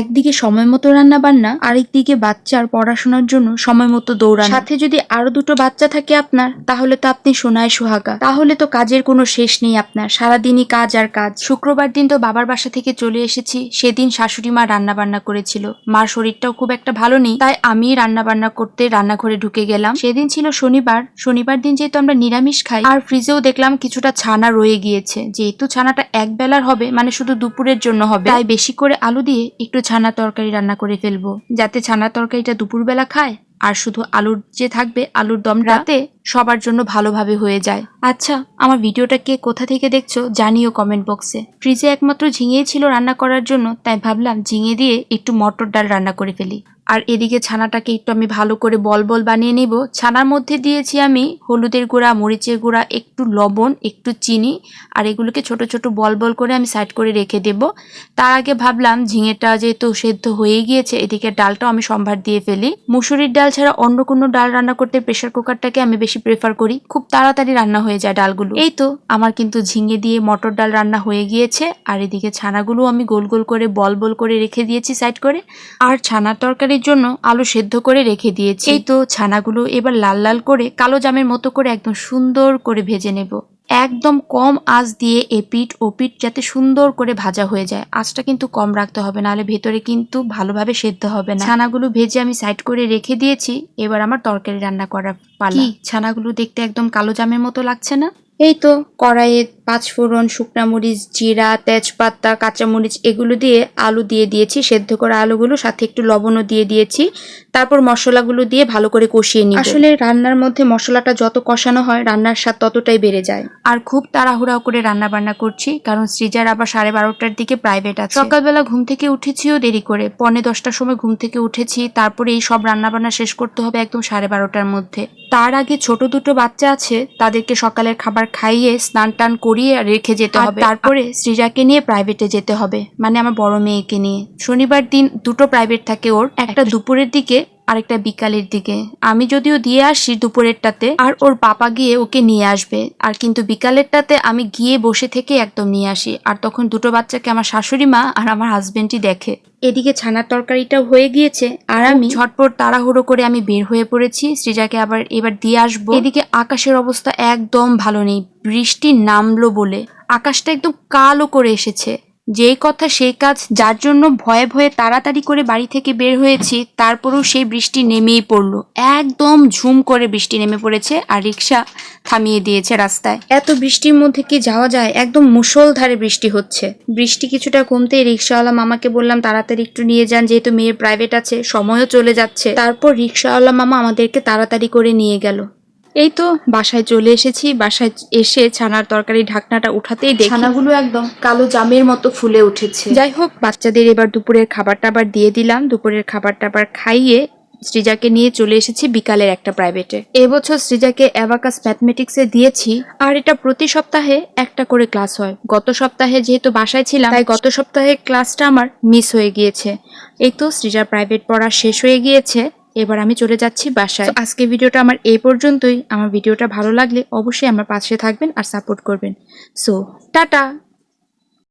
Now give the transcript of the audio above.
একদিকে সময় মতো রান্না বান্না, আরেকদিকে বাচ্চার পড়াশোনার জন্য সময় মতো দৌড়ানো। সাথে যদি আরও দুটো বাচ্চা থাকে আপনার, তাহলে তো আপনি সোনায় সোহাগা। তাহলে তো কাজের কোনো শেষ নেই আপনার, সারাদিনই কাজ আর কাজ। শুক্রবার দিন তো বাবার বাসা থেকে চলে এসেছি, সেদিন শাশুড়ি মা রান্না বান্না করেছিল। মার শরীরটাও খুব একটা ভালো নেই, তাই আমি রান্না বান্না করতে রান্নাঘরে ঢুকে গেলাম। সেদিন ছিল শনিবার শনিবার দিন যেহেতু আমরা নিরামিষ খাই, আর ফ্রিজেও দেখলাম কিছুটা ছানা রয়ে গিয়েছে। যেহেতু ছানাটা এক বেলার হবে মানে শুধু দুপুরের জন্য হবে, তাই বেশি করে আলু দিয়ে একটু ছানা তরকারি রান্না করে ফেলব। যাতে ছানা তরকারিটা দুপুরবেলা খায় আর শুধু আলুর যে থাকবে আলুর দম রাতে সবার জন্য ভালোভাবে হয়ে যায়। আচ্ছা আমার ভিডিওটা কে কোথা থেকে দেখছ জানিও কমেন্ট বক্সে ফ্রিজে একমাত্র ঝিঙেই ছিল রান্না করার জন্য তাই ভাবলাম ঝিঙে দিয়ে একটু মটর ডাল রান্না করে ফেলি। আর এদিকে ছানাটাকে একটু আমি ভালো করে বল বল বানিয়ে নেব। ছানার মধ্যে দিয়েছি আমি হলুদের গুঁড়া, মরিচের গুঁড়া, একটু লবণ, একটু চিনি, আর এগুলোকে ছোট ছোট বল বল করে আমি সাইড করে রেখে দেব। তার আগে ভাবলাম ঝিঙেটা যেহেতু সেদ্ধ হয়ে গিয়েছে, এদিকে ডালটাও আমি সম্ভার দিয়ে ফেলি। মুসুরির ডাল ছাড়া অন্য কোনো ডাল রান্না করতে প্রেশার কুকারটাকে আমি বেশি প্রেফার করি। খুব তাড়াতাড়ি রান্না হয়ে যায় ডালগুলো। এই তো আমার কিন্তু ঝিঙে দিয়ে মটর ডাল রান্না হয়ে গিয়েছে, আর এদিকে ছানাগুলো আমি গোল গোল করে বল বল করে রেখে দিয়েছি সাইড করে। আর ছানার তরকারির জন্য আলু সেদ্ধ করে রেখে দিয়েছি। এই তো ছানাগুলো এবার লাল লাল করে কালো জামের মতো করে একদম সুন্দর করে ভেজে নেব। একদম কম আঁচ দিয়ে এপিট ওপিট যাতে সুন্দর করে ভাজা হয়ে যায়। আঁচটা কিন্তু কম রাখতে হবে নাহলে ভেতরে কিন্তু ভালোভাবে সেদ্ধ হবে না। ছানাগুলো ভেজে আমি সাইড করে রেখে দিয়েছি। এবার আমার তরকারি রান্না করার পালা। ছানাগুলো দেখতে একদম কালো জামের মতো লাগছে না? এই তো কড়াইয়ে পাঁচ ফোড়ন শুকনা মরিচ জিরা তেজপাতা কাঁচামরিচ এগুলো দিয়ে আলু দিয়ে দিয়েছি সেদ্ধ করা আলুগুলো সাথে একটু লবণও দিয়ে দিয়েছি। তারপর মশলাগুলো দিয়ে ভালো করে কষিয়ে নিই আসলে রান্নার মধ্যে মশলাটা যত কষানো হয় রান্নার স্বাদ ততটাই বেড়ে যায়। আর খুব তাড়াহুড়া করে রান্না বান্না করছি কারণ সৃজার আবার সাড়ে বারোটার দিকে প্রাইভেট আছে। সকালবেলা ঘুম থেকে উঠেছিও দেরি করে পনে দশটার সময় ঘুম থেকে উঠেছি তারপরে এই সব রান্না বান্না শেষ করতে হবে একদম সাড়ে বারোটার মধ্যে। তার আগে ছোট দুটো বাচ্চা আছে তাদেরকে সকালের খাবার খাইয়ে স্নান টান করিয়ে রেখে যেতে হবে। তারপরে সৃজাকে নিয়ে প্রাইভেটে যেতে হবে। মানে আমার বড় মেয়েকে নিয়ে। শনিবার দিন দুটো প্রাইভেট থাকে ওর। একটা দুপুরের দিকে আরেকটা বিকালের দিকে। আমি যদিও দিয়ে আসি দুপুরেরটাতে আর ওর পাপা গিয়ে ওকে নিয়ে আসবে। আর কিন্তু বিকালেরটাতে আমি গিয়ে বসে থেকে একদম নিয়ে আসি। আর তখন দুটো বাচ্চাকে আমার শাশুড়ি মা আর আমার হাজবেন্ডই দেখে। এদিকে ছানার তরকারিটাও হয়ে গিয়েছে আর আমি ঝটপট তাড়াহুড়ো করে আমি বের হয়ে পড়েছি। সৃজাকে আবার এবার দিয়ে আসব। এদিকে আকাশের অবস্থা একদম ভালো নেই বৃষ্টি নামলো বলে। আকাশটা একদম কালো করে এসেছে। যেই কথা সেই কাজ, যার জন্য ভয়ে ভয়ে তাড়াতাড়ি করে বাড়ি থেকে বের হয়েছি, তারপরেও সেই বৃষ্টি নেমেই পড়ল। একদম ঝুম করে বৃষ্টি নেমে পড়েছে আর রিক্সা থামিয়ে দিয়েছে রাস্তায়। এত বৃষ্টির মধ্যে কি যাওয়া যায়? একদম মুষলধারে বৃষ্টি হচ্ছে। বৃষ্টি কিছুটা কমতেই রিক্সাওয়ালা মামাকে বললাম, তাড়াতাড়ি একটু নিয়ে যান, যেহেতু মেয়ের প্রাইভেট আছে, সময়ও চলে যাচ্ছে। তারপর রিক্সাওয়ালা মামা আমাদেরকে তাড়াতাড়ি করে নিয়ে গেল। এই তো বাসায় চলে এসেছি। বাসায় এসে ছানার তরকারি ঢাকনাটা উঠাতেই দেখি। ছানাগুলো একদম কালো জামের মতো ফুলে উঠেছে। যাই হোক বাচ্চাদের এবার দুপুরের খাবার টাবার দিয়ে দিলাম। দুপুরের খাবার টাবার খাইয়ে সৃজাকে নিয়ে চলে এসেছি বিকালের একটা প্রাইভেটে। এবছর সৃজাকে অ্যাবাকাস ম্যাথমেটিক্সে দিয়েছি। আর এটা প্রতি সপ্তাহে একটা করে ক্লাস হয়। গত সপ্তাহে যেহেতু বাসায় ছিলাম তাই গত সপ্তাহে ক্লাসটা আমার মিস হয়ে গিয়েছে। এই তো সৃজার প্রাইভেট পড়া শেষ হয়ে গিয়েছে। এবার আমি চলে যাচ্ছি বাসায়। আজকে ভিডিওটা আমার এই পর্যন্তই। আমার ভিডিওটা ভালো লাগলে অবশ্যই আমার পাশে থাকবেন আর সাপোর্ট করবেন। So tata!